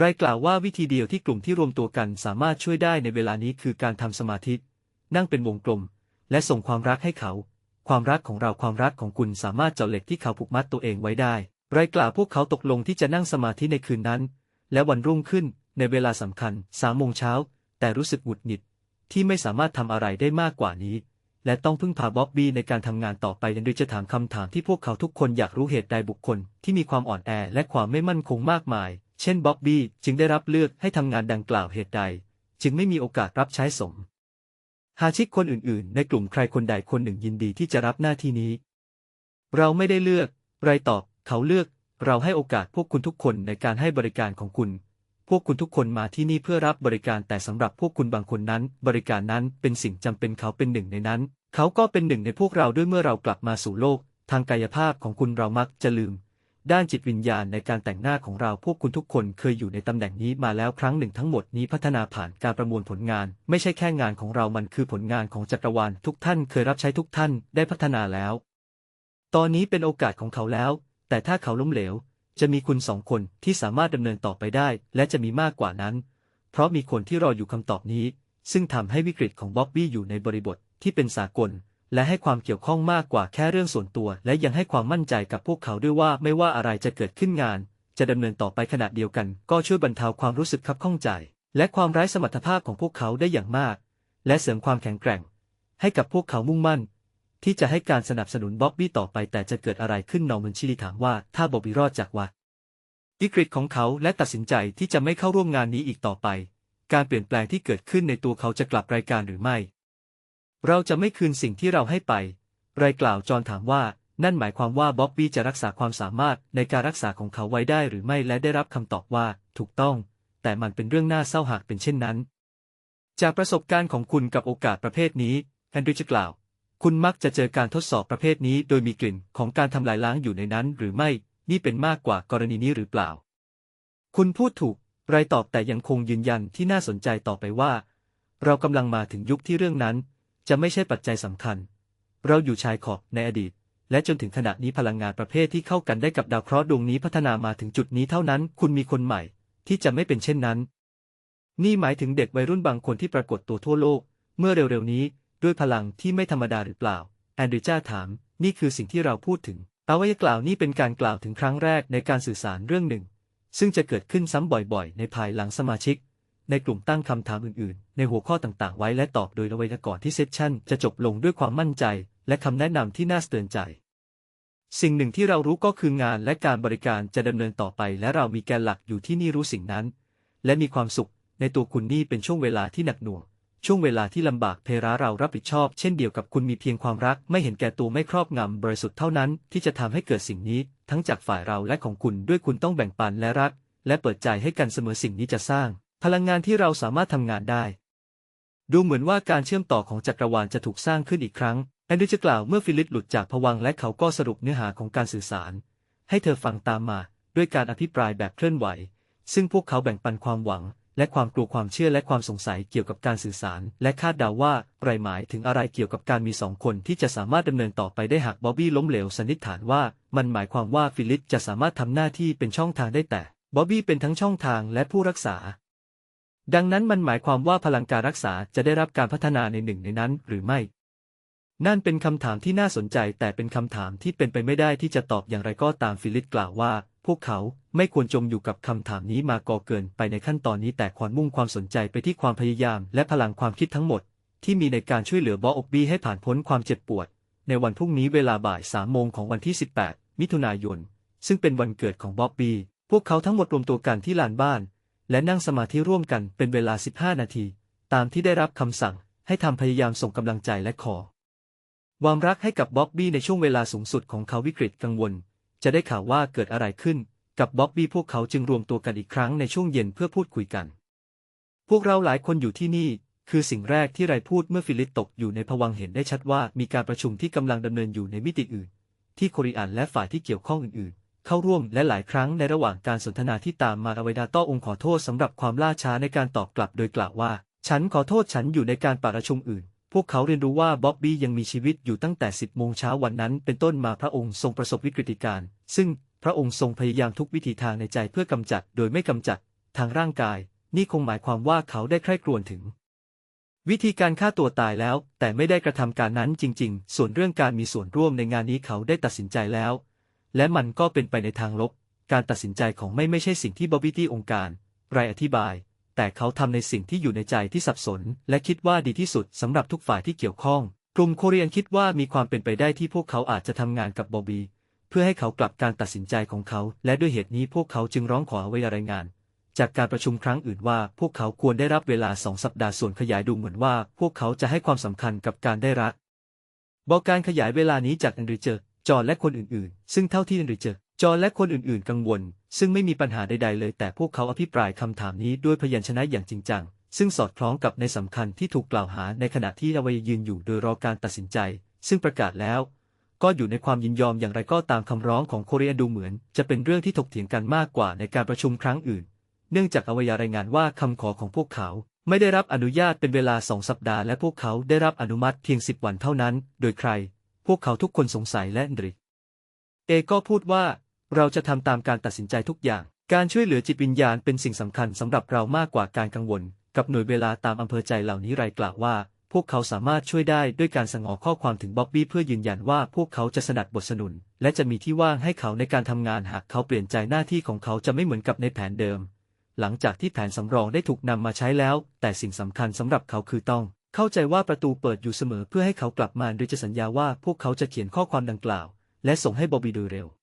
ไรกล่าวว่าวิธีเดียวที่กลุ่มที่รวมตัวกันสามารถช่วยได้ในเวลานี้คือการทำสมาธิ นั่งเป็นวงกลม และส่งความรักให้เขา ความรักของเราความรักของคุณสามารถเจาะเหล็กที่เขาผูกมัดตัวเองไว้ได้ ไรกล่าวพวกเขาตกลงที่จะนั่งสมาธิในคืนนั้น และวันรุ่งขึ้นในเวลาสำคัญสามโมงเช้า แต่รู้สึกหงุดหงิด ที่ไม่สามารถทำอะไรได้มากกว่านี้ และต้องพึ่งพาบ๊อบบี้ในการทำงานต่อไปดังโดยจะถามคำถามที่พวกเขาทุกคนอยากรู้เหตุใดบุคคล ที่มีความอ่อนแอและความไม่มั่นคงมากมาย เช่นบ๊อบบี้จึงได้รับเลือกให้ทำงานดังกล่าวเหตุใด จึงไม่มีโอกาสรับใช้สม หาชิกคนอื่นๆ ในกลุ่มใครคนใดคนหนึ่งยินดีที่จะรับหน้าที่นี้ เราไม่ได้เลือก ไรตอบ เขาเลือก เราให้โอกาสพวกคุณทุกคนในการให้บริการของคุณ พวกคุณทุกคนมาที่นี่เพื่อรับบริการแต่สำหรับพวกคุณบางคนนั้น บริการนั้นเป็นสิ่งจำเป็นเขาเป็นหนึ่งในนั้น เขาก็เป็นหนึ่งในพวกเราด้วยเมื่อเรากลับมาสู่โลก ทางกายภาพของคุณเรามักจะลืม ด้านจิตวิญญาณในการแต่งหน้าของเราพวกคุณทุกคนเคยอยู่ในตำแหน่งนี้มาแล้วครั้งหนึ่งทั้งหมดนี้พัฒนาผ่านการประมวลผลงาน ไม่ใช่แค่งานของเรามันคือผลงานของจักรวาลทุกท่านเคยรับใช้ทุกท่านได้พัฒนาแล้ว ตอนนี้เป็นโอกาสของเขาแล้ว แต่ถ้าเขาล้มเหลว จะมีคุณสองคนที่สามารถดำเนินต่อไปได้ และจะมีมากกว่านั้น เพราะมีคนที่รออยู่คำตอบนี้ ซึ่งทำให้วิกฤตของบ๊อบบี้อยู่ในบริบทที่เป็นสากล และให้ความเกี่ยวข้องมากกว่าแค่เรื่องส่วนตัว และยังให้ความมั่นใจกับพวกเขาด้วยว่าไม่ว่าอะไรจะเกิดขึ้นงาน จะดำเนินต่อไปขณะเดียวกัน ก็ช่วยบรรเทาความรู้สึกคับข้องใจ และความไร้สมรรถภาพของพวกเขาได้อย่างมาก และเสริมความแข็งแกร่ง ให้กับพวกเขามุ่งมั่น ที่จะให้การสนับสนุนบ๊อบบี้ต่อไปแต่จะเกิดอะไรขึ้นนอร์มันชิลีถามว่าถ้าบ๊อบบี้รอดจากวัดวิกฤตของเขาและตัดสินใจที่จะไม่เข้าร่วมงานนี้อีกต่อไป การเปลี่ยนแปลงที่เกิดขึ้นในตัวเขาจะกลับรายการหรือไม่ เราจะไม่คืนสิ่งที่เราให้ไป ไรกล่าวจอนถามว่า นั่นหมายความว่าบ๊อบบี้จะรักษาความสามารถในการรักษาของเขาไว้ได้หรือไม่และได้รับคำตอบว่า ถูกต้อง แต่มันเป็นเรื่องน่าเศร้าหากเป็นเช่นนั้น จากประสบการณ์ของคุณกับโอกาสประเภทนี้แอนดรูจะกล่าว คุณมักจะเจอการทดสอบประเภทนี้โดยมีกลิ่นของการทำลายล้างอยู่ในนั้น หรือไม่ นี่เป็นมากกว่ากรณีนี้หรือเปล่า คุณพูดถูก ไรตอบแต่ยังคงยืนยันที่น่าสนใจต่อไปว่า เรากำลังมาถึงยุคที่เรื่องนั้น จะไม่ใช่ปัจจัยสำคัญ เราอยู่ชายขอบในอดีต และจนถึงขณะนี้พลังงานประเภทที่เข้ากันได้กับดาวเคราะห์ดวงนี้พัฒนามาถึงจุดนี้เท่านั้น คุณมีคนใหม่ ที่จะไม่เป็นเช่นนั้น นี่หมายถึงเด็กวัยรุ่นบางคนที่ปรากฏตัวทั่วโลก เมื่อเร็วๆนี้ ด้วยพลังที่ไม่ธรรมดาหรือเปล่า แอนดริจ้าถาม นี่คือสิ่งที่เราพูดถึงอวัยกล่าวนี้เป็นการกล่าวถึงครั้งแรกในการสื่อสารเรื่องหนึ่ง ซึ่งจะเกิดขึ้นซ้ำบ่อยๆ ในภายหลังสมาชิก ในกลุ่มตั้งคำถามอื่นๆ ในหัวข้อต่างๆ ไว้และตอบโดยระเวยก่อนที่เซสชั่นจะจบลงด้วยความมั่นใจ และคำแนะนำที่น่าสะเตือนใจ สิ่งหนึ่งที่เรารู้ก็คืองานและการบริการจะดำเนินต่อไป และเรามีแกนหลักอยู่ที่นี่รู้สิ่งนั้น และมีความสุข ในตัวคุณนี่เป็นช่วงเวลาที่หนักหน่วงช่วงเวลาที่ลำบากเพราเรารับผิดชอบ เช่นเดียวกับคุณมีเพียงความรัก ไม่เห็นแก่ตัวไม่ครอบงำบริสุทธิ์เท่านั้นที่จะทำให้เกิดสิ่งนี้ ทั้งจากฝ่ายเราและของคุณด้วยคุณต้องแบ่งปันและรัก และเปิดใจให้กันเสมอสิ่งนี้จะสร้าง พลังงานที่เราสามารถทำงานได้ ดูเหมือนว่าการเชื่อมต่อของจักรวาลจะถูกสร้างขึ้นอีกครั้งแอนดรูจะกล่าวเมื่อฟิลิปหลุดจากผวังและเขาก็สรุปเนื้อหาของการสื่อสาร ให้เธอฟังตามมาด้วยการอภิปรายแบบเคลื่อนไหว ซึ่งพวกเขาแบ่งปันความหวัง และความกลัวความเชื่อและความสงสัยเกี่ยวกับการสื่อสาร และคาดเดาว่าไรหมายถึงอะไรเกี่ยวกับการมีสองคนที่จะสามารถดำเนินต่อไปได้หากบ๊อบบี้ล้มเหลวสันนิษฐานว่ามันหมายความว่าฟิลิปจะสามารถทำหน้าที่เป็นช่องทางได้แต่บ๊อบบี้เป็นทั้งช่องทางและผู้รักษา ดังนั้นมันหมายความว่าพลังการรักษาจะได้รับการพัฒนาในหนึ่งในนั้นหรือไม่ นั่นเป็นคำถามที่น่าสนใจแต่เป็นคำถามที่เป็นไปไม่ได้ที่จะตอบอย่างไรก็ตามฟิลิปกล่าวว่า พวกเขาไม่ควรจมอยู่กับคำถามนี้มาก่อเกินไปในขั้นตอนนี้แต่ควรมุ่งความสนใจไปที่ความพยายาม และพลังความคิดทั้งหมด ที่มีในการช่วยเหลือบออบบี้ให้ผ่านพ้นความเจ็บปวด ในวันพรุ่งนี้เวลาบ่ายสามโมงของวันที่ 18 มิถุนายน ซึ่งเป็นวันเกิดของบ๊อบบี้พวกเขาทั้งหมดรวมตัวกันที่ลานบ้าน และนั่งสมาธิร่วมกันเป็นเวลา 15 นาที ตามที่ได้รับคำสั่งให้ทำพยายามส่งกำลังใจและขอ ความรักให้กับบ๊อบบี้ในช่วงเวลาสูงสุดของเขาวิกฤตกังวล จะได้ข่าวว่าเกิดอะไรขึ้น กับบ๊อบบี้พวกเขาจึงรวมตัวกันอีกครั้งในช่วงเย็นเพื่อพูดคุยกัน พวกเราหลายคนอยู่ที่นี่ คือสิ่งแรกที่ไรพูดเมื่อฟิลิปตกอยู่ในภวังเห็นได้ชัดว่ามีการประชุมที่กำลังดำเนินอยู่ในมิติอื่น ที่โคริอันและฝ่ายที่เกี่ยวข้องอื่น เข้าร่วมและหลายครั้งในระหว่างการสนทนาที่ตามมาอเวดาต้อองค์ขอโทษสำหรับความล่าช้าในการตอบกลับโดยกล่าวว่า ฉันขอโทษฉันอยู่ในการประชุมอื่น พวกเขาเรียนรู้ว่าบ๊อบบี้ยังมีชีวิตอยู่ตั้งแต่ 10 โมงเช้าวันนั้น เป็นต้นมาพระองค์ทรงประสบวิกฤตการณ์ซึ่งพระองค์ทรงพยายามทุกวิถีทางในใจเพื่อกำจัดโดยไม่กำจัด ทางร่างกาย นี่คงหมายความว่าเขาได้ใคร่ครวญถึง วิธีการฆ่าตัวตายแล้ว แต่ไม่ได้กระทำการนั้นจริง ๆ ส่วนเรื่องการมีส่วนร่วมในงานนี้เขาได้ตัดสินใจแล้ว และมันก็เป็นไปในทางลบ การตัดสินใจของไม่ไม่ใช่สิ่งที่บอบบี้ที่องค์การ ไรอธิบาย แต่เขาทำในสิ่งที่อยู่ในใจที่สับสน และคิดว่าดีที่สุดสำหรับทุกฝ่ายที่เกี่ยวข้อง กลุ่มโคเรียนคิดว่ามีความเป็นไปได้ที่พวกเขาอาจจะทำงานกับบอบบี้เพื่อให้เขากลับการตัดสินใจของเขา และด้วยเหตุนี้พวกเขาจึงร้องขอไว้รายงาน จากการประชุมครั้งอื่นว่าพวกเขาควรได้รับเวลาสองสัปดาห์ส่วนขยายดูเหมือนว่า พวกเขาจะให้ความสำคัญกับการได้รับบอกการขยายเวลานี้จากแอนดริเจอร์ จอห์และคนอื่นๆ ซึ่งเท่าที่แอนดริเจอจอห์และคนอื่นๆ กังวล ซึ่งไม่มีปัญหาใด ๆ เลย แต่พวกเขาอภิปรายคำถามนี้ด้วยพยัญชนะอย่างจริงจัง ซึ่งสอดคล้องกับในสำคัญที่ถูกกล่าวหาในขณะที่อวัยยืนอยู่โดยรอการตัดสินใจ ซึ่งประกาศแล้ว ก็อยู่ในความยินยอมอย่างไรก็ตามคำร้องของโคเรียดูเหมือน จะเป็นเรื่องที่ถกเถียงกันมากกว่าในการประชุมครั้งอื่น เนื่องจากอวัยรายงานว่าคำขอของพวกเขาไม่ได้รับอนุญาตเป็นเวลาสองสัปดาห์และพวกเขาได้รับอนุมัติเพียงสิบวันเท่านั้น โดยใคร พวกเขาทุกคนสงสัยและริ เอก็พูดว่า เราจะทำตามการตัดสินใจทุกอย่าง การช่วยเหลือจิตวิญญาณเป็นสิ่งสำคัญสำหรับเรามากกว่าการกังวล กับหน่วยเวลาตามอำเภอใจเหล่านี้รายกล่าวว่า พวกเขาสามารถช่วยได้ด้วยการส่งออกข้อความถึงบ๊อบบี้เพื่อยืนยันว่าพวกเขาจะสนัดบทสนุน และจะมีที่ว่างให้เขาในการทำงานหากเขาเปลี่ยนใจหน้าที่ของเขาจะไม่เหมือนกับในแผนเดิม หลังจากที่แผนสำรองได้ถูกนำมาใช้แล้ว แต่สิ่งสำคัญสำหรับเขาคือต้อง เข้าใจว่าประตูเปิดอยู่เสมอเพื่อให้เขากลับมาโดยจะสัญญาว่าพวกเขาจะเขียนข้อความดังกล่าว และส่งให้บอบบี้โดยเร็ว